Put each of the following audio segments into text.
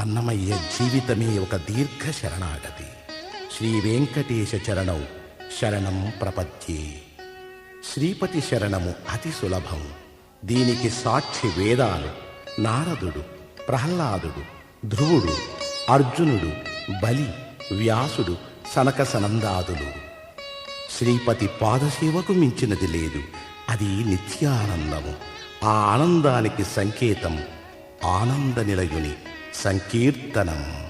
అన్నమయ్య జీవితమే ఒక దీర్ఘ శరణాగతి. శ్రీ వెంకటేశ చరణం శరణం ప్రపద్యే. శ్రీపతి శరణము అతి సులభం. దీనికి సాక్షి వేదాలు నారదుడు ప్రహ్లాదుడు ధ్రువుడు అర్జునుడు బలి వ్యాసుడు సనక సనందాదులు. శ్రీపతి పాదసేవకు మించినది లేదు. అది నిత్యానందము. ఆ ఆనందానికి సంకేతం ఆనంద నిలయుని సంకీర్తనం.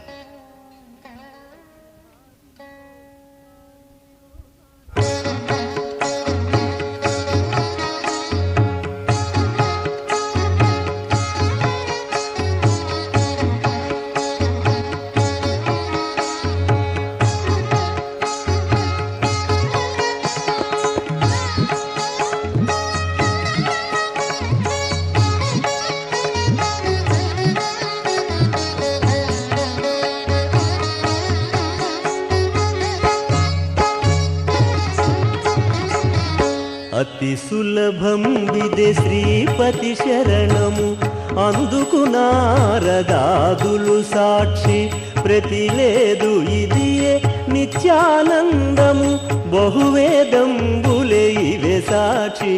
అతి సులభం విదే శ్రీపతి శరణము. అందుకు నారదాదులు సాక్షి ప్రతి లేదు ఇదియే నిత్యానందము. బహువేదంబులే ఇవే సాక్షి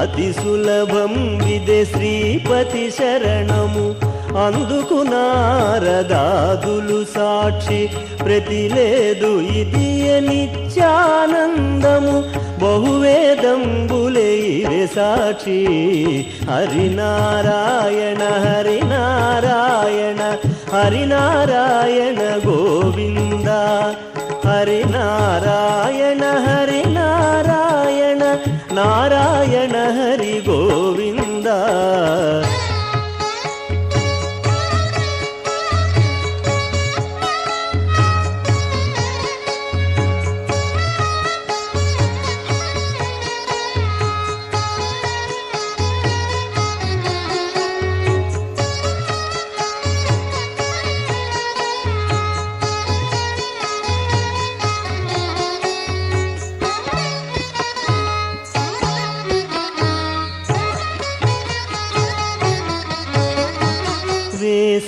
అతి సులభం విదే శ్రీపతి శరణము. అందుకు నారదాదులు సాక్షి ప్రతి లేదు ఇది నిత్యానందము. బహువేదంబులే సాక్షి హరినారాయణ హరినారాయణ హరినారాయణ గోవింద హరినారాయణ హరినారాయణ నారాయణ హరి గోవింద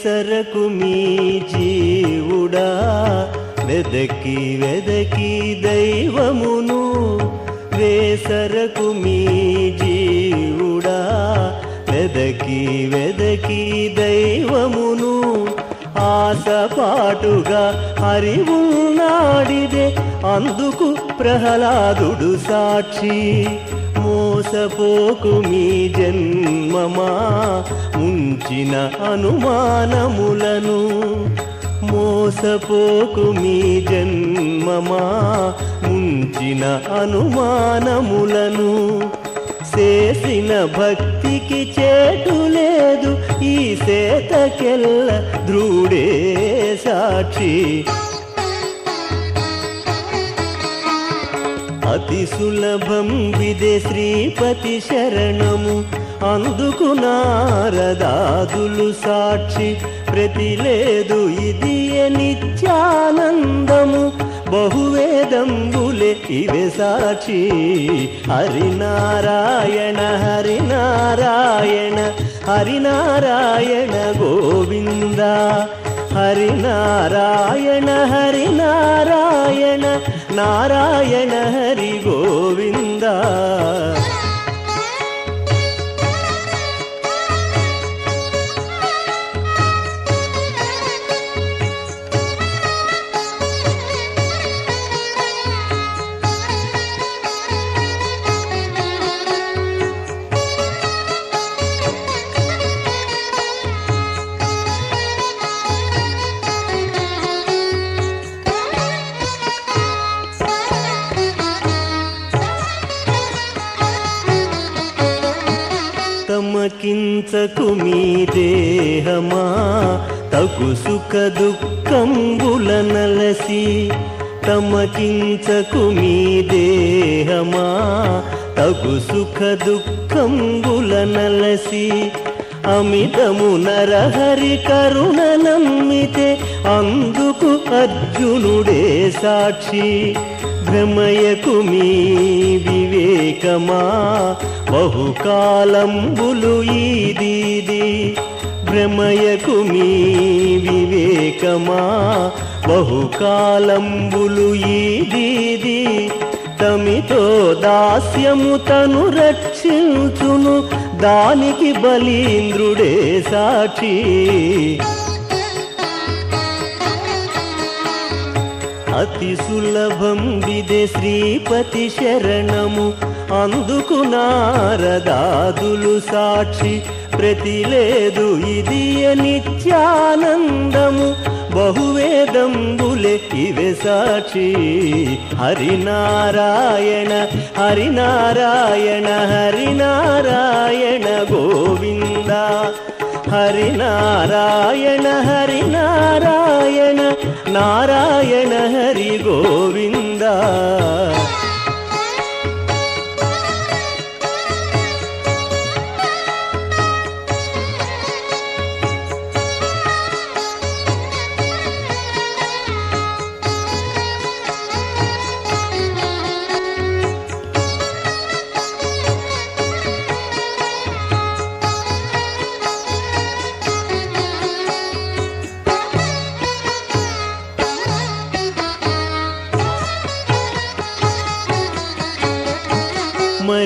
సరకు మీ జీవుడా వెదకి వెదకి దైవమును. వేసరకు మీ జీవుడా వెదకి వెదకి దైవమును. ఆశపాటుగా హరివున్నాడిదే అందుకు ప్రహ్లాదుడు సాక్షి. మోసపోకు మీ జన్మమా? ముంచిన అనుమానములను మోసపోకు మీ జన్మమా? ముంచిన అనుమానములను చేసిన భక్తికి చేటు లేదు ఈ సేతకెల్ల ధ్రుడే సాక్షి. అతి సులభం విదే శ్రీపతి శరణము. అందుకు నారదాదులు సాక్షి ప్రతి లేదు ఇది నిత్యానందము. బహువేదంబులే ఇవే సాక్షి హరినారాయణ హరినారాయణ హరినారాయణ గోవింద. హరినారాయణ హరినారాయణ నారాయణ హరి గోవింద కించకు మీ దేహమా తగు సుఖ దుఃఖంబుల నలసి తమకించకు మీ దేహమా తగు సుఖ దుఃఖంబుల నలసి అమితము నరహరి కరుణ నమ్మితే అందుకు అర్జునుడే సాక్షి. భ్రమయకు మీ వివేకమా బహుకాలంబులు ఈదీది భ్రమయకు మీ వివేకమా? బహుకాలంబులు ఈదీది తమితో దాస్యము తను రక్షించును. దానికి బలీంద్రుడే సాక్షి. అతి సులభం విదే శ్రీపతి శరణము. అందుకు నారదాదులు సాక్షి ప్రతి లేదు ఇది నిత్యానందము. బహువేదంబులే ఇవే సాక్షి. హరినారాయణ హరినారాయణ హరినారాయణ గోవింద. హరినారాయణ హరినారాయణ నారాయణ హరి గో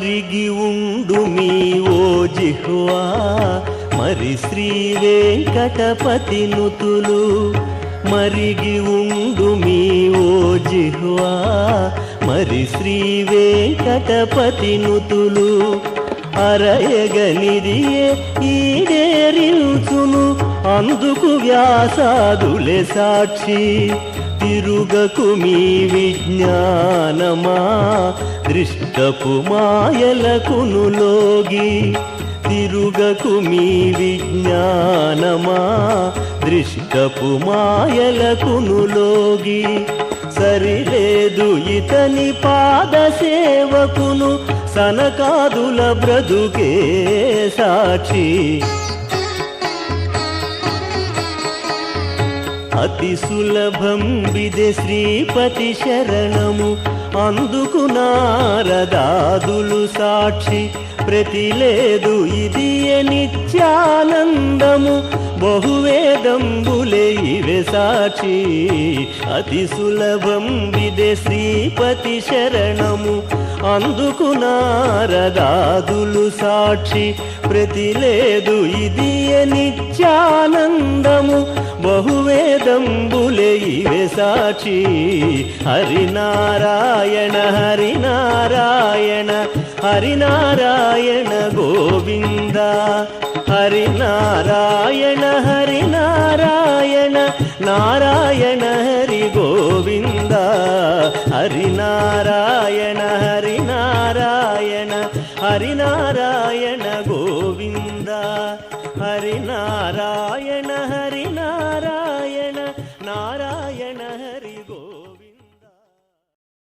కలిగి ఉండు మీ ఓ జిహ్వా. మరి శ్రీ వెంకటపతి నుతులు మరిగి ఉండు మీ ఓ జిహ్వా. మరి శ్రీ వెంకటపతి నుతులు అరయగనిదియే ఈడేరిల్చును అందుకు వ్యాసాదులే సాక్షి. తిరుగకు మీ విజ్ఞానమా? దృష్టపు మాయలకును లోగి తిరుగకు మీ విజ్ఞానమా? దృష్టపు మాయలకును లోగి సరిలేదు ఇతని పాద సేవకును సనకాదుల బ్రతుకే సాక్షి. అతి సులభం విదే శ్రీపతి శరణము. అందుకు నారదాదులు సాక్షి ప్రతి లేదు ఇది నిత్యానందము. బహువేదంబులే ఇవే సాక్షి అతి సులభం విదే శ్రీపతి శరణము. అందుకు నారదాదులు సాక్షి ప్రతి లేదు ఇది నిత్యానందము. బహువేదంబులే ఇవే సాక్షి. హరినారాయణ హరినారాయణ హరినారాయణ గోవింద. హరినారాయణ హరినారాయణ నారాయణ హరి గోవింద. హరినారాయణ హరినారాయణ హరినారాయణ హరినారాయణ